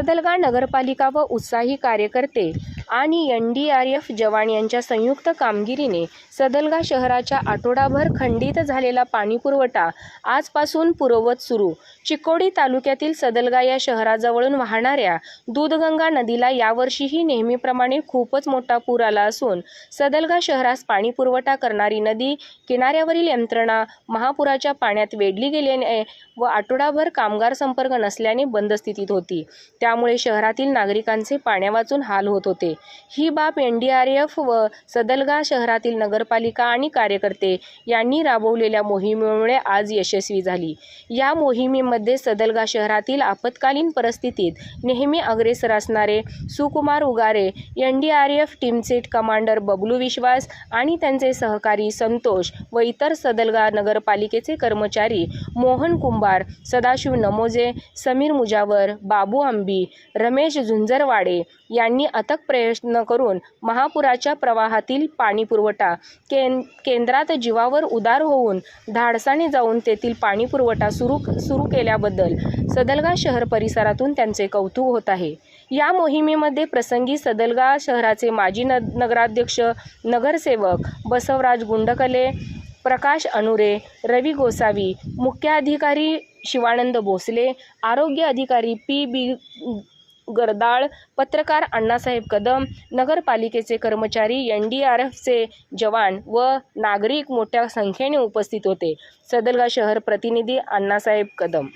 सदलगा नगरपालिका व उत्साही कार्यकर्ते आणि एन डी आर एफ जवान यांच्या संयुक्त कामगिरीने सदलगा शहराच्या आठवडाभर खंडित झालेला पाणीपुरवठा आजपासून पूर्ववत सुरू. चिकोडी तालुक्यातील सदलगा या शहराजवळून वाहणाऱ्या दूधगंगा नदीला यावर्षीही नेहमीप्रमाणे खूपच मोठा पूर आला असून सदलगा शहरास पाणीपुरवठा करणारी नदी किनाऱ्यावरील यंत्रणा महापुराच्या पाण्यात वेढली गेल्याने व आठवडाभर कामगार संपर्क नसल्याने बंद स्थितीत होती. त्यामुळे शहरातील नागरिकांचे पाण्यावाचून हाल होत होते. ही बाब एन डी आर एफ व सदलगा शहरातील नगरपालिका आणि कार्यकर्ते यांनी राबवलेल्या मोहिमेमुळे आज यशस्वी झाली. या मोहिमेमध्ये सदलगा शहरातील आपत्कालीन परिस्थितीत नेहमी अग्रेसर असणारे Sukumar Ugare N D R F टीमचे कमांडर बबलू विश्वास आणि त्यांचे सहकारी संतोष व इतर सदलगा नगरपालिकेचे कर्मचारी मोहन कुंभार सदाशिव नमोजे समीर मुजावर बाबू आंबी रमेश झुंजरवाडे यांनी अथक प्रयत्न करून महापुराच्या प्रवाहातील पाणी पुरवठा केन केंद्रात जीवावर उदार होऊन धाडसाने जाऊन तेथील पाणी पुरवठा सुरू सुरू केल्याबद्दल सदलगा शहर परिसरातून त्यांचे कौतुक होत आहे. या मोहिमेमध्ये प्रसंगी सदलगा शहराचे माजी न नगराध्यक्ष नगरसेवक बसवराज गुंडकले प्रकाश अनुरे रवी गोसावी मुख्याधिकारी शिवानंद भोसले आरोग्य अधिकारी पी बी गरदाळ पत्रकार अण्णासाहेब कदम नगरपालिकेचे कर्मचारी एन डी आर एफचे जवान व नागरिक मोठ्या संख्येने उपस्थित होते. सदलगा शहर प्रतिनिधी अण्णासाहेब कदम